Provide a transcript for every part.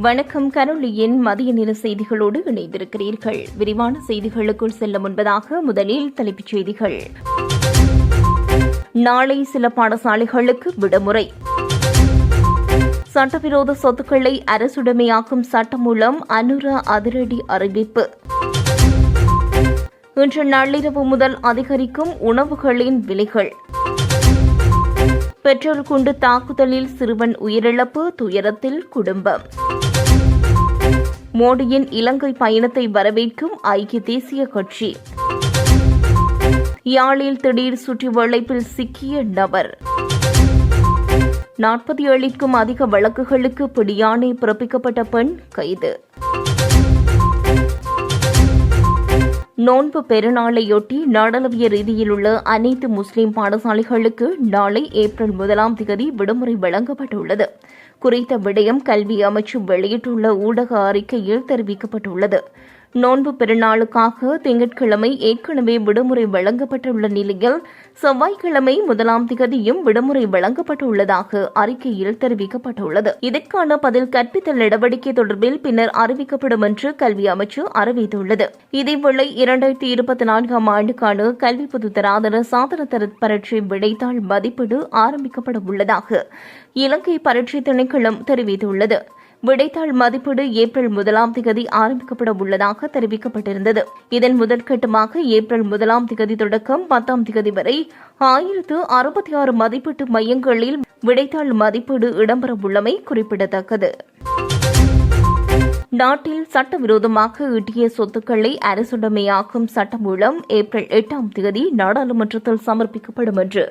வணக்கம். கரோலியின் மதிய நேர செய்திகளோடு இணைந்திருக்கிறீர்கள். விரிவான செய்திகளுக்குள் செல்ல முன்பதாக முதலில் தலைப்புச் செய்திகள். நாளை சில பாடசாலைகளுக்கு விடுமுறை. சட்டவிரோத சொத்துக்களை அரசுடைமையாக்கும் சட்டம் மூலம் அனுர அதிரடி அறிவிப்பு. இன்று நள்ளிரவு முதல் அதிகரிக்கும் உணவுகளின் விலைகள். பெட்ரோல் குண்டு தாக்குதலில் சிறுவன் உயிரிழப்பு துயரத்தில் குடும்பம். மோடியின் இலங்கை பயணத்தை வரவேற்கும் ஐக்கிய தேசிய கட்சி. யாழில் திடீர் சுற்றி வளைப்பில் சிக்கிய நபர். நாற்பத்தி ஏழிற்கும் அதிக வழக்குகளுக்கு பிடியாணை பிறப்பிக்கப்பட்ட பெண் கைது. நோன்பு பெருநாளையொட்டி நாடளவிய ரீதியில் உள்ள அனைத்து முஸ்லிம் பாடசாலைகளுக்கு நாளை ஏப்ரல் முதலாம் தேதி விடுமுறை வழங்கப்பட்டுள்ளது. குறித்த விடயம் கல்வி அமைச்சு வெளியிட்டுள்ள ஊடக அறிக்கையில் தெரிவிக்கப்பட்டுள்ளது. நோன்பு பெருநாளுக்காக திங்கட்கிழமை ஏற்கனவே விடுமுறை வழங்கப்பட்டுள்ள நிலையில் செவ்வாய்க்கிழமை முதலாம் திகதியும் விடுமுறை வழங்கப்பட்டுள்ளதாக அறிக்கையில் தெரிவிக்கப்பட்டுள்ளது. இதற்கான பதில் கற்பித்தல் நடவடிக்கை தொடர்பில் பின்னர் அறிவிக்கப்படும் என்று கல்வி அமைச்சு அறிவித்துள்ளது. இதேவேளை இரண்டாயிரத்தி இருபத்தி நான்காம் ஆண்டுக்கான கல்வி பொதுத்தராதர சாதன தர பரீட்சை விடைத்தாள் மதிப்பீடு ஆரம்பிக்கப்பட உள்ளதாக இலங்கை பரீட்சை திணைக்களம் தெரிவித்துள்ளது. விடைத்தாள் மதிப்பீடு ஏப்ரல் முதலாம் திகதி ஆரம்பிக்கப்பட உள்ளதாக தெரிவிக்கப்பட்டிருந்தது. இதன் முதற்கட்டமாக ஏப்ரல் முதலாம் திகதி தொடக்கம் பத்தாம் திகதி வரை ஆயிரத்து அறுபத்தி ஆறு மதிப்பீட்டு மையங்களில் விடைத்தாள் மதிப்பீடு இடம்பெறவுள்ளமை குறிப்பிடத்தக்கது. நாட்டில் சட்டவிரோதமாக ஈட்டிய சொத்துக்களை அரசுடைமையாக்கும் சட்டம் மூலம் ஏப்ரல் எட்டாம் தேதி நாடாளுமன்றத்தில் சமர்ப்பிக்கப்படும் என்று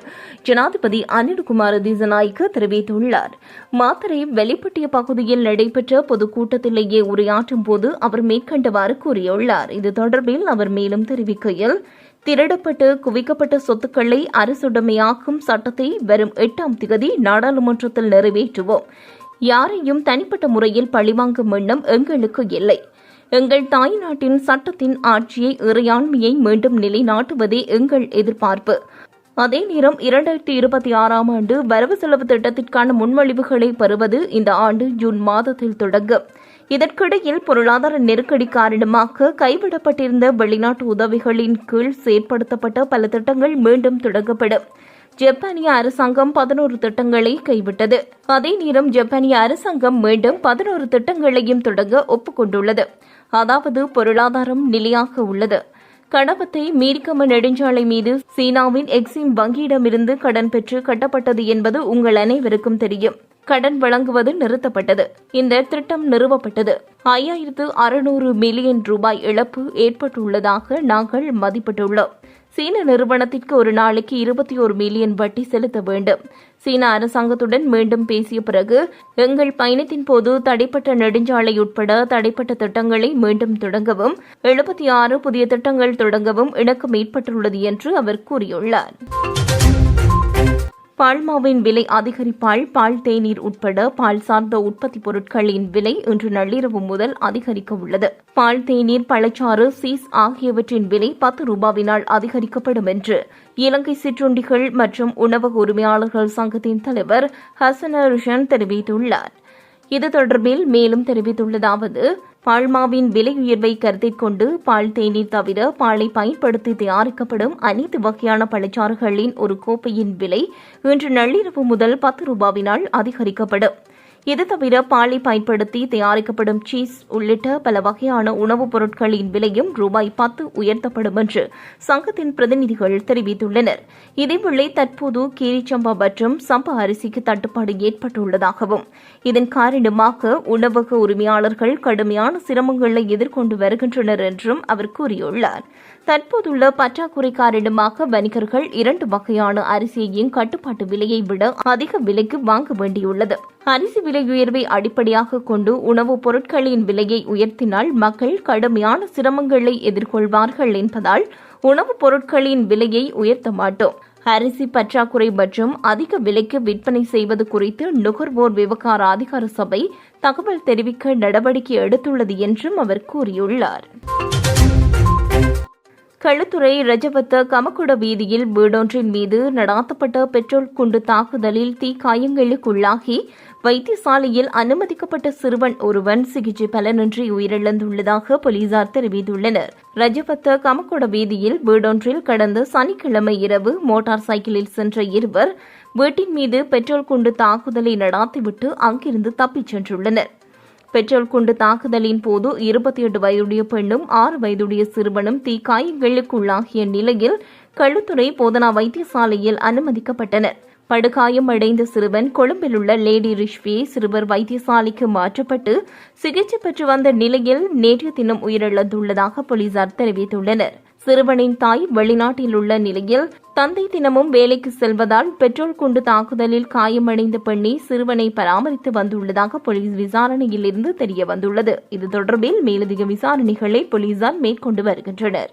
ஜனாதிபதி அனில்குமார் திசநாய்க்கு தெரிவித்துள்ளார். மாத்தரை வெளிப்பட்டிய பகுதியில் நடைபெற்ற பொதுக்கூட்டத்திலேயே உரையாற்றும் போது அவர் மேற்கண்டவாறு கூறியுள்ளார். இது தொடர்பில் அவர் மேலும் தெரிவிக்கையில் திருடப்பட்டு குவிக்கப்பட்ட சொத்துக்களை அரசுடைமையாக்கும் சட்டத்தை வரும் எட்டாம் திகதி நாடாளுமன்றத்தில் நிறைவேற்றுவோம். யாரையும் தனிப்பட்ட முறையில் பழிவாங்கும் எண்ணம் எங்களுக்கு இல்லை. எங்கள் தாய் நாட்டின் சட்டத்தின் ஆட்சியை இறையாண்மையை மீண்டும் நிலைநாட்டுவதே எங்கள் எதிர்பார்ப்பு. அதே நேரம் இரண்டாயிரத்தி இருபத்தி ஆறாம் ஆண்டு வரவு செலவு திட்டத்திற்கான முன்மொழிவுகளை பெறுவது இந்த ஆண்டு ஜூன் மாதத்தில் தொடங்கும். இதற்கிடையில் பொருளாதார நெருக்கடி காரணமாக கைவிடப்பட்டிருந்த வெளிநாட்டு உதவிகளின் கீழ் செயற்படுத்தப்பட்ட பல திட்டங்கள் மீண்டும் தொடங்கப்படும். ஜப்பானிய அரசாங்கம் பதினோரு திட்டங்களை கைவிட்டது. அதே நேரம் ஜப்பானிய அரசாங்கம் மீண்டும் பதினோரு திட்டங்களையும் தொடங்க ஒப்புக்கொண்டுள்ளது. அதாவது பொருளாதாரம் நிலையாக உள்ளது. கடவத்தை மீரிக்கம நெடுஞ்சாலை மீது சீனாவின் எக்ஸிம் வங்கியிடமிருந்து கடன் பெற்று கட்டப்பட்டது என்பது உங்கள் அனைவருக்கும் தெரியும். கடன் வழங்குவது நிறுத்தப்பட்டது. இந்த திட்டம் நிறுவப்பட்டது. ஐயாயிரத்து அறுநூறு மில்லியன் ரூபாய் இழப்பு ஏற்பட்டுள்ளதாக நாங்கள் மதிப்பிட்டுள்ளோம். சீன நிறுவனத்திற்கு ஒரு நாளைக்கு இருபத்தி ஒரு மில்லியன் வட்டி செலுத்த வேண்டும். சீன அரசாங்கத்துடன் மீண்டும் பேசிய பிறகு எங்கள் பயணத்தின் போது தடைப்பட்ட நெடுஞ்சாலை உட்பட தடைப்பட்ட திட்டங்களை மீண்டும் தொடங்கவும் எழுபத்தி ஆறு புதிய திட்டங்கள் தொடங்கவும் இணக்கம் ஏற்பட்டுள்ளது என்று அவர் கூறியுள்ளார். பால்மாவின் விலை அதிகரிப்பால் பால் தேநீர் உட்பட பால் சார்ந்த உற்பத்தி பொருட்களின் விலை இன்று நள்ளிரவு முதல் அதிகரிக்க உள்ளது. பால் தேநீர் பழச்சாறு சீஸ் ஆகியவற்றின் விலை பத்து ரூபாவினால் அதிகரிக்கப்படும் என்று இலங்கை சிற்றுண்டிகள் மற்றும் உணவக உரிமையாளர்கள் சங்கத்தின் தலைவர் ஹசன் ருஷன் தெரிவித்துள்ளார். இது தொடர்பில் மேலும் தெரிவித்துள்ளதாவது பால்மாவின் விலை உயர்வை கருத்தில் கொண்டு பால் தேநீர் தவிர பாலை பயன்படுத்தி தயாரிக்கப்படும் அனைத்து வகையான பழச்சாறுகளின் ஒரு கோப்பையின் விலை இன்று நள்ளிரவு முதல் பத்து ரூபாவினால் அதிகரிக்கப்படும். இது தவிர பாலை பயன்படுத்தி தயாரிக்கப்படும் சீஸ் உள்ளிட்ட பல வகையான உணவுப் பொருட்களின் விலையும் ரூபாய் பத்து உயர்த்தப்படும் என்று சங்கத்தின் பிரதிநிதிகள் தெரிவித்துள்ளனர். இதேவேளை தற்போது கீரிச்சம்பா மற்றும் சம்பா அரிசிக்கு தட்டுப்பாடு ஏற்பட்டுள்ளதாகவும் இதன் காரணமாக உணவக உரிமையாளர்கள் கடுமையான சிரமங்களை எதிர்கொண்டு வருகின்றனர் என்றும் அவர் கூறியுள்ளார். தற்போதுள்ள பற்றாக்குறை காரணமாக வணிகர்கள் இரண்டு வகையான அரிசியையும் கட்டுப்பாட்டு விலையை விட அதிக விலைக்கு வாங்க வேண்டியுள்ளது. அரிசி விலை உயர்வை அடிப்படையாக கொண்டு உணவுப் பொருட்களின் விலையை உயர்த்தினால் மக்கள் கடுமையான சிரமங்களை எதிர்கொள்வார்கள் என்பதால் உணவுப் பொருட்களின் விலையை உயர்த்த மாட்டோம். அரிசி பற்றாக்குறை மற்றும் அதிக விலைக்கு விற்பனை செய்வது குறித்து நுகர்வோர் விவகார அதிகார சபை தகவல் தெரிவிக்க நடவடிக்கை எடுத்துள்ளது என்றும் அவர் கூறியுள்ளார். களுத்துறை ரஜபத்த கமக்குட வீதியில் வீடொன்றின் மீது நடாத்தப்பட்ட பெட்ரோல் குண்டு தாக்குதலில் தீக்காயங்களுக்குள்ளாகி வைத்தியசாலையில் அனுமதிக்கப்பட்ட சிறுவன் ஒருவன் சிகிச்சை பலனின்றி உயிரிழந்துள்ளதாக போலீசார் தெரிவித்துள்ளனர். ரஜபத்த கமக்குட வீதியில் வீடொன்றில் கடந்த சனிக்கிழமை இரவு மோட்டார் சைக்கிளில் சென்ற இருவர் வீட்டின் மீது பெட்ரோல் குண்டு தாக்குதலை நடாத்திவிட்டு அங்கிருந்து தப்பிச் சென்றுள்ளனர். பெட்ரோல் குண்டு தாக்குதலின் போது இருபத்தி எட்டு வயதுடைய பெண்ணும் ஆறு வயதுடைய சிறுவனும் தீக்காயங்களுக்குள்ளாகிய நிலையில் களுத்துறை போதனா வைத்தியசாலையில் அனுமதிக்கப்பட்டனர். படுகாயம் அடைந்த சிறுவன் கொழும்பில் உள்ள லேடி ரிஷ்வியை சிறுவர் வைத்தியசாலைக்கு மாற்றப்பட்டு சிகிச்சை பெற்று வந்த நிலையில் நேற்று தினம் உயிரிழந்துள்ளதாக போலீசார் தெரிவித்துள்ளனர். சிறுவனின் தாய் வெளிநாட்டில் உள்ள நிலையில் தந்தை தினமும் வேலைக்கு செல்வதால் பெட்ரோல் குண்டு தாக்குதலில் காயமடைந்த பெண்ணை சிறுவனை பராமரித்து வந்துள்ளதாக போலீஸ் விசாரணையில் இருந்து தெரிய வந்துள்ளது. இது தொடர்பில் மேலதிக விசாரணைகளை போலீசார் மேற்கொண்டு வருகின்றனர்.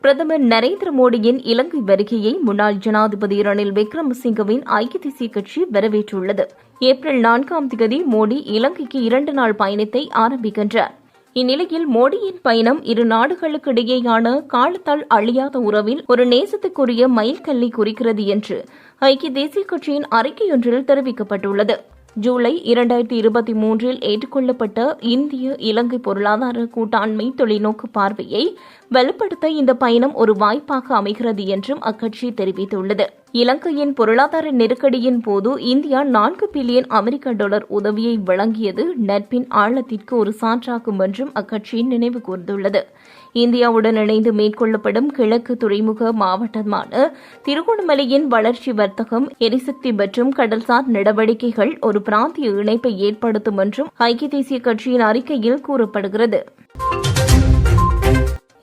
பிரதமர் நரேந்திர மோடியின் இலங்கை வருகையை முன்னாள் ஜனாதிபதி ரணில் விக்ரமசிங்கவின் ஐக்கிய தேசிய கட்சி வரவேற்றுள்ளது. ஏப்ரல் நான்காம் தேதி மோடி இலங்கைக்கு இரண்டு நாள் பயணத்தை ஆரம்பிக்கின்றார். இந்நிலையில் மோடியின் பயணம் இரு நாடுகளுக்கிடையேயான காலத்தால் அழியாத உறவில் ஒரு நேசத்துக்குரிய மைல்கல்லை குறிக்கிறது என்று ஐக்கிய தேசிய கட்சியின் அறிக்கையொன்றில் தெரிவிக்கப்பட்டுள்ளது. ஜூலை இரண்டாயிரத்தி இருபத்தி மூன்றில் ஏற்றுக்கொள்ளப்பட்ட இந்திய இலங்கை பொருளாதார கூட்டாண்மை தொலைநோக்கு பார்வையை வலுப்படுத்த இந்த பயணம் ஒரு வாய்ப்பாக அமைகிறது என்றும் அக்கட்சி தெரிவித்துள்ளது. இலங்கையின் பொருளாதார நெருக்கடியின் போது இந்தியா நான்கு பில்லியன் அமெரிக்க டாலர் உதவியை வழங்கியது நட்பின் ஆழத்திற்கு ஒரு சான்றாகும் என்றும் அக்கட்சி நினைவு கூர்ந்துள்ளது. இந்தியாவுடன் இணைந்து மேற்கொள்ளப்படும் கிழக்கு துறைமுக மாவட்டமான திருகோணமலையின் வளர்ச்சி வர்த்தகம் எரிசக்தி மற்றும் கடல்சார் நடவடிக்கைகள் ஒரு பிராந்திய இணைப்பை ஏற்படுத்தும் என்றும் ஐக்கிய தேசிய கட்சியின் அறிக்கையில் கூறப்படுகிறது.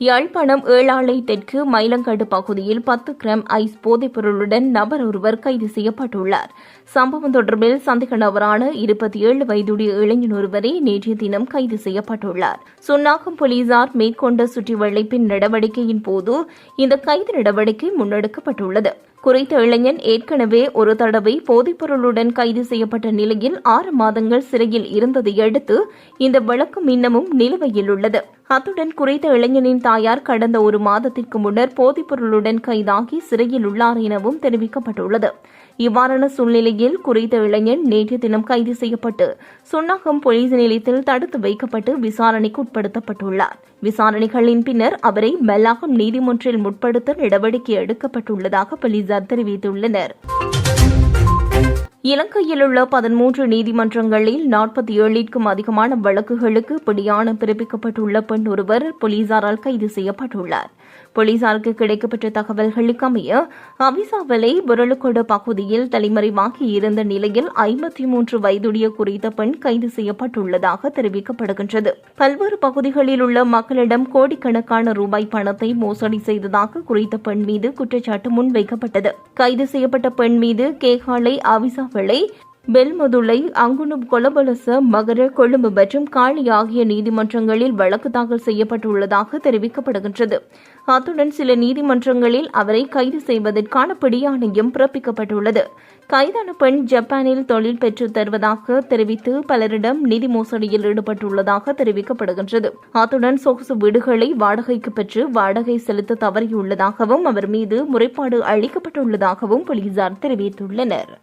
யாழ்ப்பாணம் ஏழாலை தெற்கு மயிலங்காடு பகுதியில் பத்து கிராம் ஐஸ் போதைப் பொருளுடன் நபர் ஒருவர் கைது செய்யப்பட்டுள்ளார். சம்பவம் தொடர்பில் சந்தேக நபரான இருபத்தி ஏழு வயதுடைய இளைஞன் ஒருவரே நேற்றைய தினம் கைது செய்யப்பட்டுள்ளார். சுன்னாகம் போலீசார் மேற்கொண்ட சுற்றி வளைப்பின் நடவடிக்கையின் போது இந்த கைது நடவடிக்கை முன்னெடுக்கப்பட்டுள்ளது. குறித்த இளைஞன் ஏற்கனவே ஒரு தடவை போதைப்பொருளுடன் கைது செய்யப்பட்ட நிலையில் ஆறு மாதங்கள் சிறையில் இருந்ததை அடுத்து இந்த வழக்கு இன்னமும் நிலுவையில் உள்ளது. அத்துடன் குறித்த இளைஞனின் தாயார் கடந்த ஒரு மாதத்திற்கு முன்னர் போதைப்பொருளுடன் கைதாகி சிறையில் உள்ளார் எனவும் தெரிவிக்கப்பட்டுள்ளது. இவ்வாறான சூழ்நிலையில் குறித்த இளைஞன் நேற்று தினம் கைது செய்யப்பட்டு சுன்னாகம் போலீஸ் நிலையத்தில் தடுத்து வைக்கப்பட்டு விசாரணைக்கு உட்படுத்தப்பட்டுள்ளார். விசாரணைகளின் பின்னர் அவரை மெல்லாகம் நீதிமன்றில் முற்படுத்த நடவடிக்கை எடுக்கப்பட்டுள்ளதாக போலீசார் தெரிவித்துள்ளனர். இலங்கையில் உள்ள பதிமூன்று நீதிமன்றங்களில் நாற்பத்தி ஏழிற்கும் அதிகமான வழக்குகளுக்கு பிடியான பிறப்பிக்கப்பட்டுள்ள பெண் ஒருவர் போலீசாரால் கைது செய்யப்பட்டுள்ளார். போலீசாருக்கு கிடைக்கப்பட்ட தகவல்களுக்கு அமைய அவிசாவலை புரளுக்கொட பகுதியில் தலைமறைவாகி இருந்த நிலையில் ஐம்பத்தி மூன்று வயதுடைய குறித்த பெண் கைது செய்யப்பட்டுள்ளதாக தெரிவிக்கப்படுகின்றது. பல்வேறு பகுதிகளில் உள்ள மக்களிடம் கோடிக்கணக்கான ரூபாய் பணத்தை மோசடி செய்ததாக குறித்த பெண் மீது குற்றச்சாட்டு முன்வைக்கப்பட்டது. கைது செய்யப்பட்ட பெண் மீது கேகாலை அவிசாவளை பெல்மதுளை அங்குனு கொலபலச மகர கொழும்பு மற்றும் காளி ஆகிய நீதிமன்றங்களில் வழக்கு தாக்கல் செய்யப்பட்டுள்ளதாக தெரிவிக்கப்படுகின்றது. அத்துடன் சில நீதிமன்றங்களில் அவரை கைது செய்வதற்கான பிடியாணையும் பிறப்பிக்கப்பட்டுள்ளது. கைதான பெண் ஜப்பானில் தொழில் பெற்று தருவதாக தெரிவித்து பலரிடம் நிதி மோசடியில் ஈடுபட்டுள்ளதாக தெரிவிக்கப்படுகின்றது. அத்துடன் சொகுசு வீடுகளை வாடகைக்கு பெற்று வாடகை செலுத்த தவறியுள்ளதாகவும் அவர் மீது முறைப்பாடு அளிக்கப்பட்டுள்ளதாகவும் போலீசார் தெரிவித்துள்ளனர்.